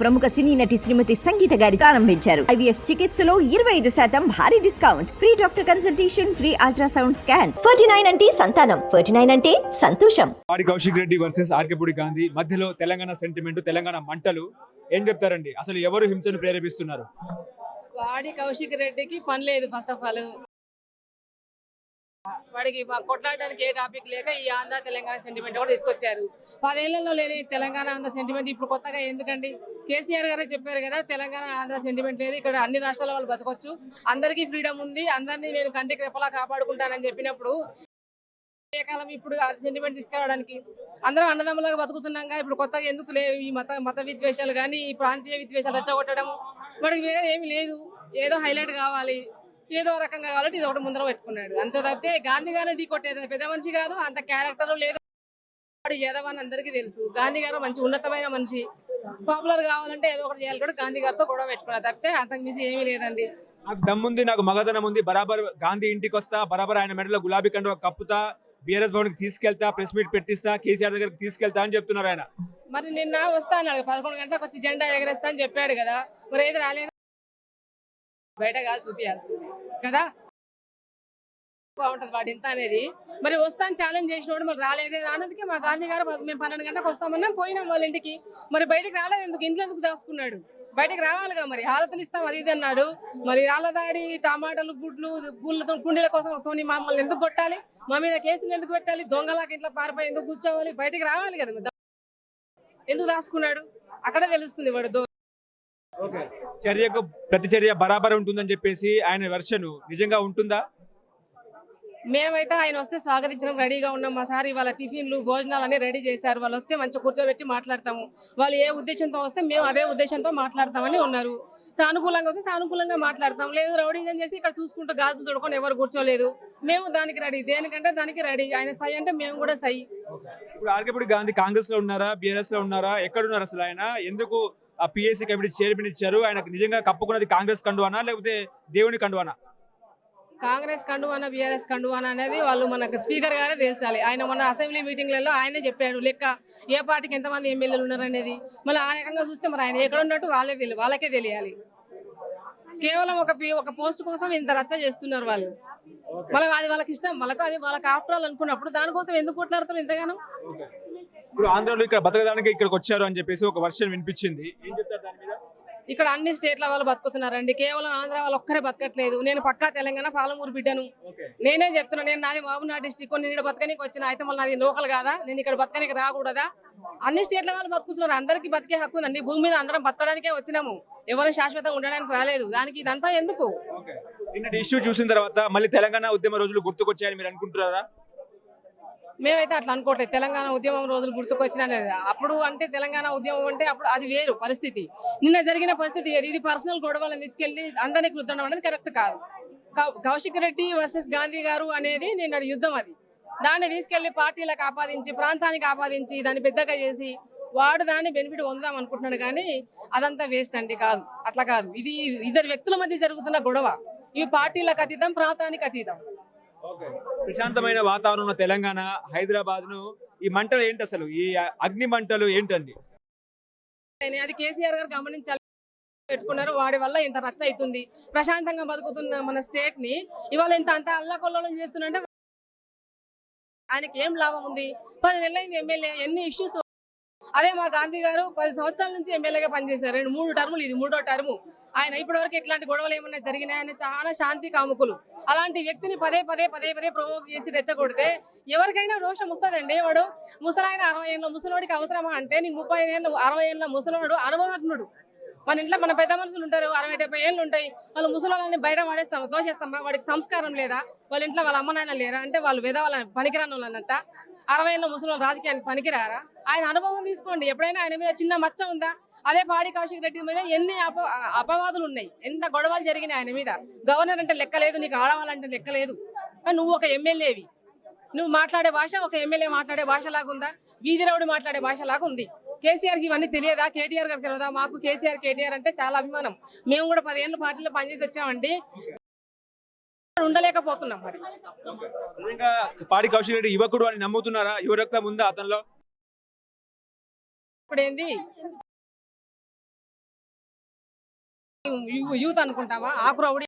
ప్రముఖ సినీ నటి శ్రీమతి సంగీత గారి ప్రారంభించారు. ఐవీఎఫ్ చికిత్సలో ఇరవై ఐదు శాతం భారీ discount. Free doctor consultation free ultrasound scan. Forty nine అంటే సంతానం. ఫోర్టీ నైన్ అంటే సంతోషం. పాడి కౌశిక్ రెడ్డి వర్సెస్ ఆర్కేపూడి గాంధీ మధ్యలో తెలంగాణ సెంటిమెంట్ తెలంగాణ మంటలు ఏం చెప్తారండి? అసలు ఎవరు హింసను ప్రేరేపిస్తున్నారు? వాడి కౌశిక్ రెడ్డికి పని లేదు ఫస్ట్ ఆఫ్ ఆల్ వాడికి కొట్లాడడానికి ఏ టాపిక్ లేక ఈ ఆంధ్ర తెలంగాణ సెంటిమెంట్ కూడా తీసుకొచ్చారు. పదేళ్ళలో లేని తెలంగాణ ఆంధ్ర సెంటిమెంట్ ఇప్పుడు కొత్తగా ఎందుకండి? కేసీఆర్ గారే చెప్పారు కదా తెలంగాణ ఆంధ్ర సెంటిమెంట్ లేదు ఇక్కడ అన్ని రాష్ట్రాల వాళ్ళు బతకొచ్చు. అందరికీ ఫ్రీడమ్ ఉంది అందరినీ నేను కంటికి రెప్పలా కాపాడుకుంటానని చెప్పినప్పుడు ఏ కాలం ఇప్పుడు ఆ సెంటిమెంట్ తీసుకురావడానికి. అందరం అన్నదమ్ములాగా బతుకుతున్నాగా ఇప్పుడు కొత్తగా ఎందుకు లేవు ఈ మత మత విద్వేషాలు కానీ ఈ ప్రాంతీయ విద్వేషాలు రెచ్చగొట్టడం వాడికి వేరే ఏమీ లేదు ఏదో హైలైట్ కావాలి ఏదో రకంగా కావాలంటే ఇది ఒకటి ముందర పెట్టుకున్నాడు. అంతే తప్పితే గాంధీ గారిని ఢీ కొట్టేది పెద్ద మనిషి కాదు అంత క్యారెక్టర్ లేదు. వాడు ఏదవని అందరికీ తెలుసు. గాంధీ గారు మంచి ఉన్నతమైన మనిషి. పాపులర్ కావాలంటే ఏదో ఒకటి చేయాలి కూడా. గాంధీ గారితో గొడవ పెట్టుకున్నారు తప్పితే అంతకు మించి ఏమీ లేదండి. నాకు దమ్ముంది నాకు మగధనం ఉంది. బరాబర్ గాంధీ ఇంటికి వస్తా బరాబర్ ఆయన మెడలో గులాబీ కండువా కప్పుతా బీఆర్ఎస్ భవన్కి తీసుకెళ్తా ప్రెస్ మీట్ పెట్టిస్తా కేసీఆర్ దగ్గరికి తీసుకెళ్తా అని చెప్తున్నారు ఆయన. మరి నిన్న వస్తా అన్నాడు పదకొండు గంటలకు వచ్చి జెండా ఎగరేస్తా అని చెప్పాడు కదా. మరి ఏది రాలేదు. బయట కాదు చూపించాల్సింది కదా. బాగుంటది వాడు ఇంత అనేది. మరి వస్తాను ఛాలెంజ్ చేసినోడు మరి రాలేదే. రానందుకే మా గాంధీ గారు మేము పన్నెండు గంటలకు వస్తామన్నా పోయినాం వాళ్ళ ఇంటికి. మరి బయటకు రాలేదు ఎందుకు? ఇంట్లో ఎందుకు దాచుకున్నాడు? బయటకు రావాలిగా మరి. హారతలు ఇస్తాం అది ఇది అన్నాడు. మరి రాళ్ళదాడి టమాటాలు గుడ్లు పూలతో కుండీల కోసం తోని మమ్మల్ని ఎందుకు కొట్టాలి? మా మీద కేసులు ఎందుకు పెట్టాలి? దొంగలాగా ఇంట్లో పారిపోయి ఎందుకు కూర్చోవాలి? బయటకు రావాలి కదా ఎందుకు దాచుకున్నాడు? అక్కడే తెలుస్తుంది వాడు చర్యకు ప్రతి చర్య బరాబర్ ఉంటుందని చెప్పేసి ఆయన వెర్షన్ నిజంగా ఉంటుందా? మేమైతే ఆయన వస్తే స్వాగతించడం రెడీగా ఉన్నాం. మా సార్ ఇవాళ టిఫిన్లు భోజనాలు అన్ని రెడీ చేశారు. వాళ్ళు వస్తే మంచిగా కూర్చోబెట్టి మాట్లాడతాము. వాళ్ళు ఏ ఉద్దేశంతో వస్తే మేము అదే ఉద్దేశంతో మాట్లాడతామని ఉన్నారు. సానుకూలంగా వస్తే సానుకూలంగా మాట్లాడతాం. లేదు రౌడీజం చేసి ఇక్కడ చూసుకుంటూ గాజులు తొడుకొని ఎవరు కూర్చోలేదు. మేము దానికి రెడీ. దేనికంటే దానికి రెడీ. ఆయన సై అంటే మేము కూడా సై. ఇప్పుడు ఆర్కేపూడి గాంధీ కాంగ్రెస్లో ఉన్నారా? బీఆర్ఎస్లో ఉన్నారా? ఎక్కడ ఉన్నారు అసలు ఆయన? ఎందుకు ఆ పిఎస్సీ కమిటీ చైర్మన్ ఇచ్చారు? ఆయనకు నిజంగా కప్పుకున్నది కాంగ్రెస్ కండువానా? లేకపోతే దేవుని కండువానా? కాంగ్రెస్ కండువాన బీఆర్ఎస్ కండువాన అనేది వాళ్ళు మనకు స్పీకర్ గారే తేల్చాలి. ఆయన మొన్న అసెంబ్లీ మీటింగ్లలో ఆయనే చెప్పాడు లెక్క ఏ పార్టీకి ఎంతమంది ఎమ్మెల్యేలు ఉన్నారనేది మళ్ళీ ఆ రకంగా చూస్తే మరి ఆయన ఎక్కడ ఉన్నట్టు వాళ్ళే తెలియదు వాళ్ళకే తెలియాలి. కేవలం ఒక పి- ఒక పోస్ట్ కోసం ఇంత రచ్చ చేస్తున్నారు వాళ్ళు. మళ్ళీ అది వాళ్ళకి ఇష్టం వాళ్ళకు అది వాళ్ళకి ఆఫ్టర్ ఆల్ అనుకున్నప్పుడు దానికోసం ఎందుకు కొట్లాడుతారు ఇంతగానో? ఇప్పుడు ఆంధ్రలో ఇక్కడ బతకడానికి ఇక్కడికి వచ్చారు అని చెప్పేసి ఒక వర్షన్ వినిపించింది. ఏం చెప్తారు? ఇక్కడ అన్ని స్టేట్ల వాళ్ళు బతుకుతున్నారండి. కేవలం ఆంధ్ర వాళ్ళు ఒక్కరే బతకట్లేదు. నేను పక్కా తెలంగాణ పాలమూరు బిడ్డను. నేనే చెప్తున్నా నేను నాది మహబూబ్నగర్ డిస్టిక్. నేను ఇక్కడ బతకనికి వచ్చిన అయితే మళ్ళీ నాది లోకల్ కాదా? నేను ఇక్కడ బతకనికి రాకూడదా? అన్ని స్టేట్ల వాళ్ళు బతుకుతున్నారు. అందరికీ బతికే హక్కు ఉందండి భూమి మీద అందరం బతకడానికే వచ్చినాము. ఎవరు శాశ్వతంగా ఉండడానికి రాలేదు. దానికి ఇదంతా ఎందుకు? ఇష్యూ చూసిన తర్వాత మళ్ళీ తెలంగాణ ఉద్యమ రోజులు గుర్తుకొచ్చాయని మీరు అనుకుంటున్నారా? మేమైతే అట్లా అనుకోవట్లేదు. తెలంగాణ ఉద్యమం రోజులు గుర్తుకొచ్చిన అప్పుడు అంటే తెలంగాణ ఉద్యమం అంటే అప్పుడు అది వేరు పరిస్థితి. నిన్న జరిగిన పరిస్థితి వేరు. ఇది పర్సనల్ గొడవలను తీసుకెళ్ళి అందరినీ కృద్దడం అనేది కరెక్ట్ కాదు. కౌ- కౌశిక్ రెడ్డి వర్సెస్ గాంధీ గారు అనేది నిన్న యుద్ధం అది. దాన్ని తీసుకెళ్ళి పార్టీలకు ఆపాదించి ప్రాంతానికి ఆపాదించి దాన్ని పెద్దగా చేసి వాడు దాన్ని బెనిఫిట్ పొందాం అనుకుంటున్నాడు కానీ అదంతా వేస్ట్ అండి. కాదు. అట్లా కాదు. ఇది ఇద్దరు వ్యక్తుల మధ్య జరుగుతున్న గొడవ. ఇవి పార్టీలకు అతీతం ప్రాంతానికి అతీతం. ప్రశాంతమైన వాతావరణం ఉన్న తెలంగాణ హైదరాబాద్ను ఈ మంటలు ఏంటి అసలు? ఈ అగ్ని మంటలు ఏంటండి? అది కేసీఆర్ గారు గమనించాలి పెట్టుకున్నారు. వాడి వల్ల ఇంత రచ్చ అవుతుంది. ప్రశాంతంగా బతుకుతున్న మన స్టేట్ని ఇవాళ ఇంత అంత అల్లకొల్లోలం చేస్తుంటే ఆయనకి ఏం లాభం ఉంది? పది నెలలైంది ఎమ్మెల్యే ఎన్ని ఇష్యూస్ అదే మా గాంధీ గారు పది సంవత్సరాల నుంచి ఎమ్మెల్యేగా పనిచేశారు. రెండు మూడు టర్ములు ఇది మూడో టర్ము. ఆయన ఇప్పటివరకు ఇట్లాంటి గొడవలు ఏమన్నా జరిగినాయని చాలా శాంతి కాముకులు. అలాంటి వ్యక్తిని పదే పదే పదే పదే ప్రవోక్ చేసి రెచ్చగొడితే ఎవరికైనా రోషం వస్తుందండి. వాడు ముసలాయన అరవై ఏళ్ళ ముసలోడికి అవసరమా అంటే నీకు ముప్పై ఏళ్ళు అరవై ఏళ్ళ ముసలోడు అనుభవజ్ఞుడు. మన ఇంట్లో మన పెద్ద మనుషులు ఉంటారు. అరవై డెబ్బై ఏళ్ళు ఉంటాయి. వాళ్ళు ముసలాళ్ళని బయట వాడేస్తాం తోసేస్తామా వాడికి సంస్కారం లేదా? వాళ్ళ ఇంట్లో వాళ్ళ అమ్మ నాయన లేరా? అంటే వాళ్ళు విధవాళ్ళ పనికిరాని వాళ్ళు అన్నట్ట అరవై ఏళ్ళ ముసలి రాజకీయానికి పనికిరారా? ఆయన అనుభవం తీసుకోండి. ఎప్పుడైనా ఆయన మీద చిన్న మచ్చ ఉందా? అదే పాడి కౌశిక్ రెడ్డి మీద ఎన్ని అప అపవాదులు ఉన్నాయి? ఎంత గొడవలు జరిగినాయి ఆయన మీద? గవర్నర్ అంటే లెక్కలేదు నీకు ఆడవాలంటే లెక్కలేదు నువ్వు ఒక ఎమ్మెల్యేవి నువ్వు మాట్లాడే భాష ఒక ఎమ్మెల్యే మాట్లాడే భాష లాగా ఉందా మాట్లాడే భాష లాగా ఉంది కేసీఆర్కి ఇవన్నీ తెలియదా? కేటీఆర్ గారికి తెలియదా మాకు కేసీఆర్ కేటీఆర్ అంటే చాలా అభిమానం. మేము కూడా పదిహేను పార్టీలో పనిచేసి వచ్చామండి. ఉండలేకపోతున్నాం మరి. ఇంకా పాడి కౌశల్ రెడ్డి యువకుడు అని నమ్ముతున్నారా? యువ రక్తం ఉందా అతనిలో? ఇప్పుడేంది? యూత్ అనుకుంటావా? ఆ క్రౌడ్